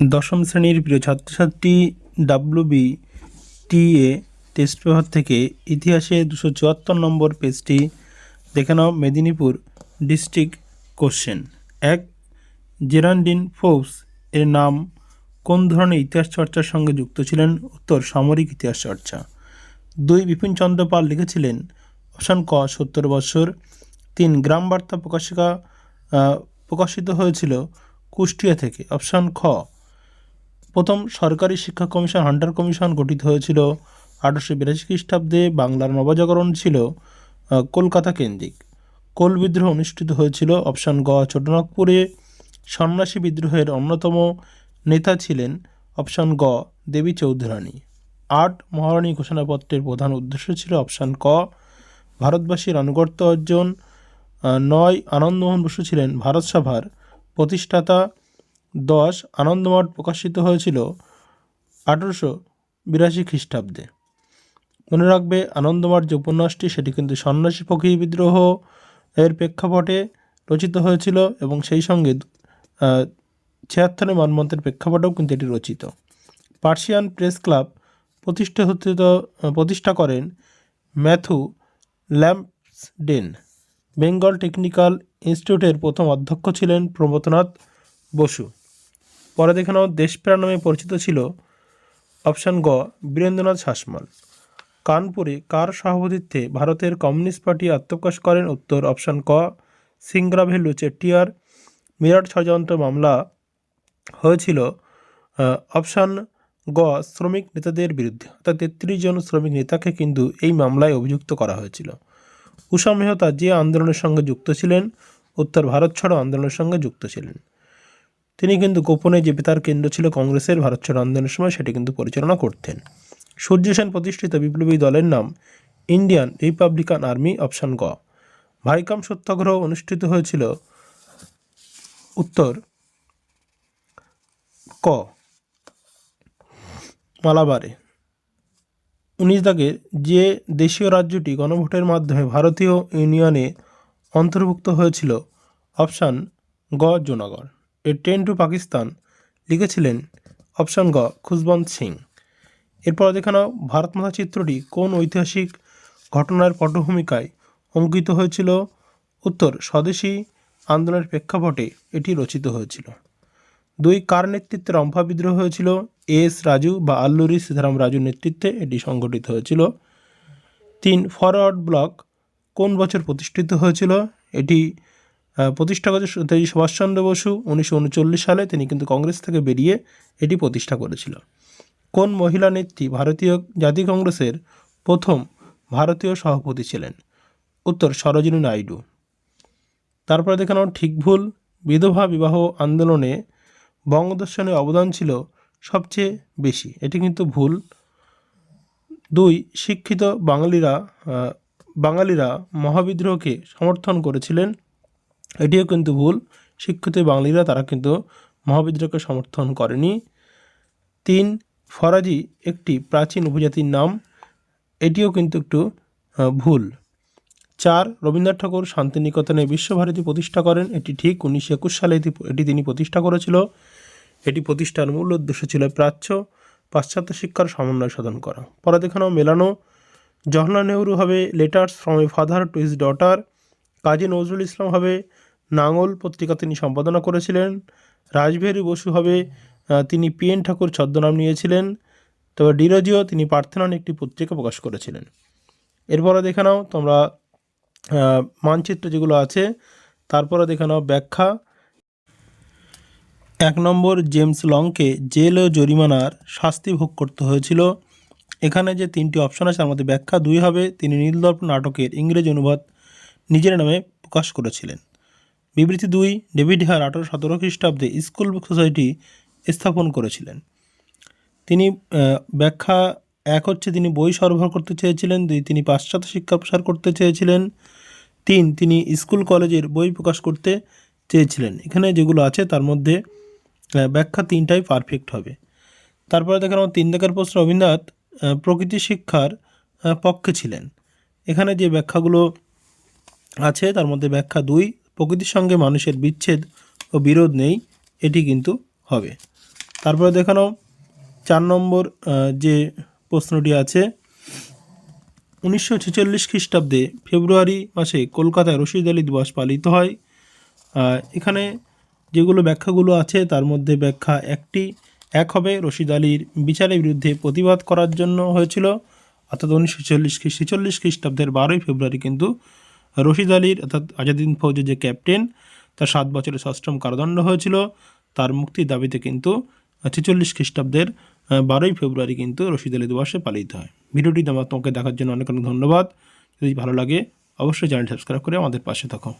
দশম শ্রেণির প্রিয় ছাত্রছাত্রী W B T A test paper থেকে ইতিহাসে দুশো চুয়াত্তর নম্বর পেজটি দেখে নাও মেদিনীপুর ডিস্ট্রিক্ট কোশ্চেন। এক, জেরান্ডিন ফোর্স এর নাম কোন ধরনের ইতিহাস চর্চার সঙ্গে যুক্ত ছিলেন? উত্তর, সামরিক ইতিহাস চর্চা। দুই, বিপিনচন্দ্র পাল লিখেছিলেন অপশান ক সত্তর বৎসর তিন গ্রাম বার্তা প্রকাশিকা প্রকাশিত হয়েছিল কুষ্টিয়া থেকে। অপশান খ প্রথম সরকারি শিক্ষা কমিশন, হান্টার কমিশন গঠিত হয়েছিল আঠারোশো বিরাশি খ্রিস্টাব্দে, বাংলার নবজাগরণ ছিল কলকাতা কেন্দ্রিক। কোল বিদ্রোহ অনুষ্ঠিত হয়েছিল অপশান গ ছোটনাগপুরে সন্ন্যাসী বিদ্রোহের অন্যতম নেতা ছিলেন অপশান গ, দেবী চৌধুরানী। আট মহারানী ঘোষণাপত্রের প্রধান উদ্দেশ্য ছিল অপশান ক, ভারতবাসীর আনুগত্য অর্জন। নয় আনন্দমোহন বসু ছিলেন ভারত সভার প্রতিষ্ঠাতা। দশ আনন্দমঠ প্রকাশিত হয়েছিল আঠেরোশো বিরাশি খ্রিস্টাব্দে। মনে রাখবে, আনন্দমঠ যে উপন্যাসটি, সেটি কিন্তু সন্ন্যাসী ফকির বিদ্রোহ এর প্রেক্ষাপটে রচিত হয়েছিল এবং সেই সঙ্গে ছিয়াত্তরের মনমন্ত্রের প্রেক্ষাপটেও কিন্তু এটি রচিত। পার্সিয়ান প্রেস ক্লাব প্রতিষ্ঠা হতে প্রতিষ্ঠা করেন ম্যাথু ল্যাম্পসডেন। বেঙ্গল টেকনিক্যাল ইনস্টিটিউটের প্রথম অধ্যক্ষ ছিলেন প্রমথনাথ বসু। পরে দেখে নাও দেশপ্রাণ নামে পরিচিত ছিল অপশান গ, বীরেন্দ্রনাথ শাসমল। কানপুরে কার সভাপতিত্বে ভারতের কমিউনিস্ট পার্টি আত্মপ্রকাশ করেন? উত্তর অপশান ক সিংগ্রাভেলু চেট্টিয়ার মিরাট ষড়যন্ত্র মামলা হয়েছিল। অপশান গ, শ্রমিক নেতাদের বিরুদ্ধে। অর্থাৎ তেত্রিশ জন শ্রমিক নেতাকে কিন্তু এই মামলায় অভিযুক্ত করা হয়েছিল। উষা মেহতা যে আন্দোলনের সঙ্গে যুক্ত ছিলেন, উত্তর ভারত ছাড়ো আন্দোলনের সঙ্গে যুক্ত ছিলেন। তিনি কিন্তু গোপনে যে বেতার কেন্দ্র ছিল কংগ্রেসের ভারত ছাড়ো আন্দোলনের সময় সেটি কিন্তু পরিচালনা করতেন। সূর্য সেন প্রতিষ্ঠিত বিপ্লবী দলের নাম ইন্ডিয়ান রিপাবলিকান আর্মি অপশান গ। ভাইকাম সত্যাগ্রহ অনুষ্ঠিত হয়েছিল উত্তর ক মালাবারে। উনিশ দাগের যে দেশীয় রাজ্যটি গণভোটের মাধ্যমে ভারতীয় ইউনিয়নে অন্তর্ভুক্ত হয়েছিল অপশান গ Junagadh. A train to Pakistan লিখেছিলেন অপশান গ, খুশবন্ত সিং। এরপর দেখানো ভারত মাতা চিত্রটি কোন ঐতিহাসিক ঘটনার পটভূমিকায় অঙ্কিত হয়েছিল? উত্তর, স্বদেশী আন্দোলনের প্রেক্ষাপটে এটি রচিত হয়েছিল। দুই, কার নেতৃত্বে রম্পা বিদ্রোহ হয়েছিল? এস রাজু বা আল্লুরি সীতারাম রাজুর নেতৃত্বে এটি সংগঠিত হয়েছিল। তিন, ফরওয়ার্ড ব্লক কোন বছর প্রতিষ্ঠিত হয়েছিল? এটি প্রতিষ্ঠা করেছে নেতাজি সুভাষচন্দ্র বসু উনিশশো উনচল্লিশ সালে তিনি কিন্তু কংগ্রেস থেকে বেরিয়ে এটি প্রতিষ্ঠা করেছিল। কোন মহিলা নেত্রী ভারতীয় জাতীয় কংগ্রেসের প্রথম ভারতীয় সভাপতি ছিলেন? উত্তর, সরোজিনী নাইডু। তারপরে দেখানো ঠিক ভুল। বিধবা বিবাহ আন্দোলনে বঙ্গদর্শনের অবদান ছিল সবচেয়ে বেশি। এটি কিন্তু ভুল। দুই, শিক্ষিত বাঙালিরা বাঙালিরা মহাবিদ্রোহকে সমর্থন করেছিলেন এটিও কিন্তু ভুল। শিক্ষিত বাঙালিরা, তারা কিন্তু মহাবিদ্রোহকে সমর্থন করেনি। তিন, ফরাজি একটি প্রাচীন উপজাতির নাম। এটিও কিন্তু একটু ভুল। চার, রবীন্দ্রনাথ ঠাকুর শান্তিনিকেতনে বিশ্বভারতী প্রতিষ্ঠা করেন। এটি ঠিক উনিশশো একুশ সালে এটি তিনি প্রতিষ্ঠা করেছিল। এটি প্রতিষ্ঠার মূল উদ্দেশ্য ছিল প্রাচ্য পাশ্চাত্য শিক্ষার সমন্বয় সাধন করা। পরে দেখানো মেলানো। জওহরলাল নেহরু হবে letters from a father to his daughter. Kazi Nazrul Islam হবে নাঙল পত্রিকা তিনি সম্পাদনা করেছিলেন। রাজবিহারী বসু হবে তিনি পি এন ঠাকুর ছদ্মনাম নিয়েছিলেন। তবে ডিরোজিও তিনি পার্থেনন একটি পত্রিকা প্রকাশ করেছিলেন। এরপরে দেখে নাও তোমরা মানচিত্র যেগুলো আছে, তারপরে দেখে নাও ব্যাখ্যা। এক নম্বর, জেমস লংকে জেল ও জরিমানার শাস্তি ভোগ করতে হয়েছিল। এখানে যে তিনটি অপশন আছে আমাদের ব্যাখ্যা দুই হবে, তিনি নীলদর্প নাটকের ইংরেজি অনুবাদ নিজের নামে প্রকাশ করেছিলেন। বিবৃতি দুই, ডেভিড হার আঠারো সতেরো খ্রিস্টাব্দে স্কুল সোসাইটি স্থাপন করেছিলেন। তিনি ব্যাখ্যা এক হচ্ছে তিনি বই সরবরাহ করতে চেয়েছিলেন, দুই তিনি পাশ্চাত্য শিক্ষা প্রসার করতে চেয়েছিলেন, তিন তিনি স্কুল কলেজের বই প্রকাশ করতে চেয়েছিলেন। এখানে যেগুলো আছে তার মধ্যে ব্যাখ্যা তিনটাই পারফেক্ট হবে। তারপরে দেখেন আমার তিন দেখার প্রশ্ন, রবীন্দ্রনাথ প্রকৃতি শিক্ষার পক্ষে ছিলেন। এখানে যে ব্যাখ্যাগুলো আছে, তার মধ্যে ব্যাখ্যা দুই, প্রকৃতির সঙ্গে মানুষের বিচ্ছেদ ও বিরোধ নেই, এটি কিন্তু হবে। তারপরে দেখানো চার নম্বর যে প্রশ্নটি আছে, উনিশশো ছেচল্লিশ খ্রিস্টাব্দে ফেব্রুয়ারি মাসে কলকাতায় রশিদ আলী দিবস পালিত হয়। এখানে যেগুলো ব্যাখ্যাগুলো আছে, তার মধ্যে ব্যাখ্যা একটি, এক হবে রশিদ আলীর বিচারের বিরুদ্ধে প্রতিবাদ করার জন্য হয়েছিল, অর্থাৎ উনিশশো ছেচল্লিশ ছেচল্লিশ খ্রিস্টাব্দের বারোই ফেব্রুয়ারি কিন্তু রশিদ আলীর, অর্থাৎ আজাদিন ফৌজের যে ক্যাপ্টেন, তার সাত বছরের সশ্রম কারাদণ্ড হয়েছিল। তার মুক্তির দাবিতে কিন্তু ছেচল্লিশ খ্রিস্টাব্দের বারোই ফেব্রুয়ারি কিন্তু রশিদ আলী দিবসে পালিত হয়। ভিডিওটি তোমার তোমাকে দেখার জন্য অনেক অনেক ধন্যবাদ। যদি ভালো লাগে, অবশ্যই চ্যানেল সাবস্ক্রাইব করে আমাদের পাশে থাকো।